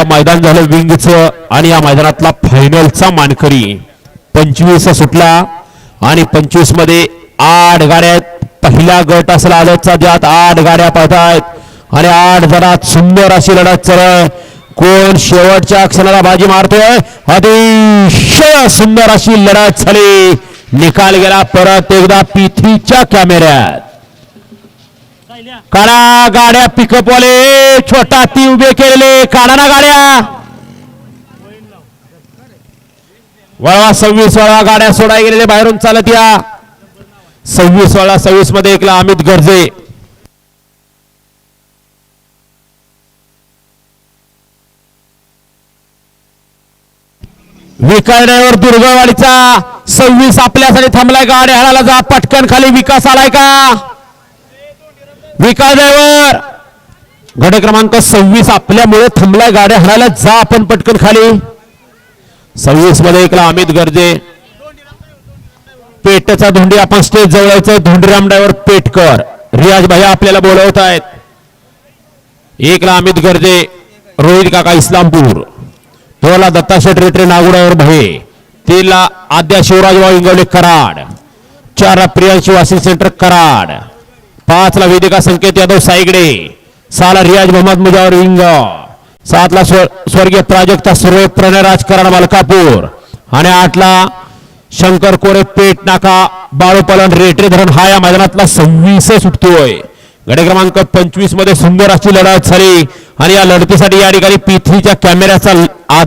या मैदान झालं विंगचं आणि या मैदानातला फायनलचा मानकरी. पंचवीस सुटला आणि पंचवीसमध्ये आठ गाड्या पहिला गट असला आलोचा ज्यात आठ गाड्या पाहतायत आणि आठ जणात सुंदर अशी लढत चरळ कोण शेवटच्या क्षणाला बाजी मारतोय? अतिशय सुंदर अशी लढत झाली. निकाल गेला परत एकदा पिथीच्या कॅमेऱ्यात. काढा गाड्या पिकअप वाले छोटा ती उभे केलेले काढा ना गाड्या. वळवा सव्वीस वळवा गाड्या सोडाय गेलेले बाहेरून चालत या. सव्वीस वळा सव्वीसमध्ये एकला अमित गरजे. विकायड्यावर दुर्गवाडीचा सव्वीस आपल्यासाठी थांबलाय गाड्या हळाला जा पटकन खाली विकास आलाय का? विकास ड्रायव्हर. गड क्रमांक सव्वीस आपल्यामुळे थांबलाय गाड्या हरायला जा आपण पटकन खाली. सव्वीसमध्ये एकला अमित गर्जे. पेटचा धोंडी आपण स्टेज जवळचं धोंडीराम ड्रायव्हर पेटकर. रियाज भाई आपल्याला बोलवत आहेत. एकला अमित गर्जे. रोहित काका इस्लामपूर. दोनला दत्ता शेट रेटरे नागुडावर भये तीनला आद्या शिवराजभाऊ इंगवले कराड. चारला प्रियांशी वासिल सेंटर कराड. पाचला वेदिका संकेत यादव सायगडे सहाला रियाज मोहम्मद मुजावर विंग. सातला स्वर स्वर्गीय प्राजक्ता सुरे प्रणय राजकारण मलकापूर. आणि आठला शंकर कोरे पेट नाका बाळूपलन रेटरे धरण हा या मैदानातला सव्वीस सुटतोय. गडे क्रमांक पंचवीसमध्ये सुंदर अशी लढत झाली. आणि या लढतीसाठी या ठिकाणी पृथ्वीच्या कॅमेऱ्याचा आधार